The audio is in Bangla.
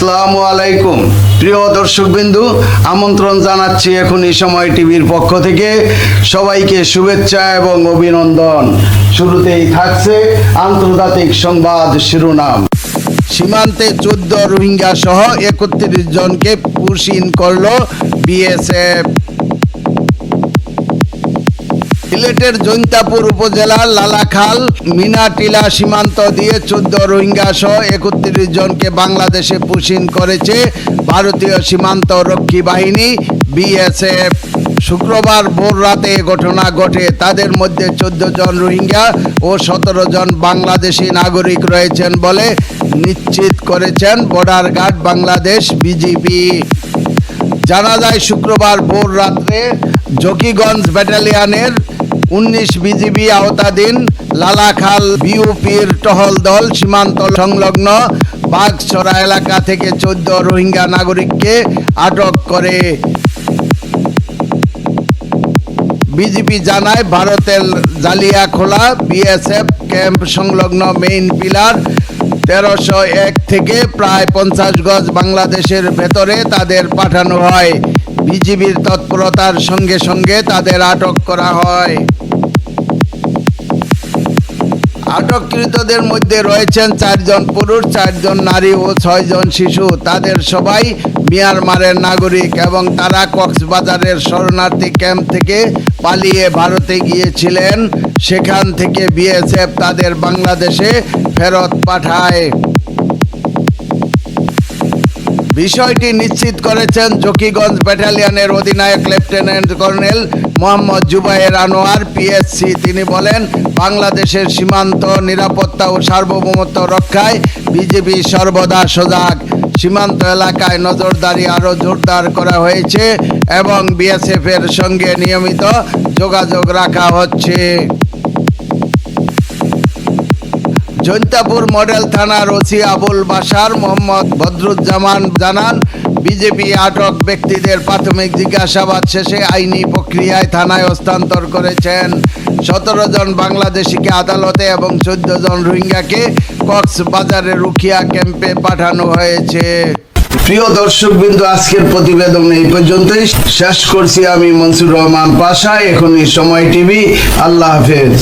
আসসালামু আলাইকুম। প্রিয় দর্শকবিন্দু, আমন্ত্রণ জানাচ্ছি এখন এই সময় টিভির পক্ষ থেকে। সবাইকে শুভেচ্ছা এবং অভিনন্দন। শুরুতেই থাকছে আন্তর্জাতিক সংবাদ শিরোনাম। সীমান্তে চোদ্দ রোহিঙ্গা সহ একত্রিশ জনকে পুশ ইন করল বিএসএফ। সিলেটের জৈন্তাপুর উপজেলার লালাখাল মিনাটিলা সীমান্ত দিয়ে চোদ্দ রোহিঙ্গা সহ একত্রিশ জনকে বাংলাদেশে পুশিন করেছে ভারতীয় সীমান্ত রক্ষী বাহিনী। বিএসএফ শুক্রবার ভোর রাতে ঘটনা ঘটে। তাদের মধ্যে চোদ্দ জন রোহিঙ্গা ও সতেরো জন বাংলাদেশি নাগরিক রয়েছেন বলে নিশ্চিত করেছেন বর্ডার গার্ড বাংলাদেশ বিজিবি। জানা যায়, শুক্রবার ভোর রাত্রে জকিগঞ্জ ব্যাটালিয়নের উনিশ বিজিবি আওতাধীন লালাখাল বিউপির টহল দল সীমান্ত সংলগ্ন বাগছড়া এলাকা থেকে চোদ্দ রোহিঙ্গা নাগরিককে আটক করে। বিজেপি জানায়, ভারতের জালিয়াখোলা বিএসএফ ক্যাম্প সংলগ্ন মেইন পিলার তেরোশো এক থেকে প্রায় পঞ্চাশ গজ বাংলাদেশের ভেতরে তাদের পাঠানো হয়। বিজিবির তৎপরতার সঙ্গে সঙ্গে তাদের আটক করা হয়। আটককৃতদের মধ্যে রয়েছেন চারজন পুরুষ, চারজন নারী ও ছয়জন শিশু। তাদের সবাই মিয়ানমারের নাগরিক এবং তারা কক্সবাজারের শরণার্থী ক্যাম্প থেকে পালিয়ে ভারতে গিয়েছিলেন। সেখান থেকে বিএসএফ তাদের বাংলাদেশে ফেরত পাঠায়। বিষয়টি নিশ্চিত করেছেন জকিগঞ্জ ব্যাটালিয়নের অধিনায়ক lieutenant colonel Mohammad Zubair Anwar PSC তিনি বলেন, বাংলাদেশের সীমান্ত নিরাপত্তা ও সার্বভৌমত্ব রক্ষায় বিজেপি সর্বদা সজাগ। সীমান্ত এলাকায় নজরদারি আরও জোরদার করা হয়েছে এবং বিএসএফের সঙ্গে নিয়মিত যোগাযোগ রাখা হচ্ছে। জৈন্তাপুর মডেল থানার ওসি আবুল বাসার মোহাম্মদ বদরুজ্জামান জানান বিজেপি আটক ব্যক্তিদের প্রাথমিক জিজ্ঞাসাবাদ শেষে আইনি প্রক্রিয়ায় থানায় হস্তান্তর করেছেন। সতেরো জন বাংলাদেশিকে আদালতে এবং চোদ্দ জন রোহিঙ্গাকে কক্সবাজারের রুখিয়া ক্যাম্পে পাঠানো হয়েছে। প্রিয় দর্শক বিন্দু আজকের প্রতিবেদন এই পর্যন্তই। শেষ করছি আমি মনসুর রহমান পাশা। এখনই সময় টিভি। আল্লাহ হাফেজ।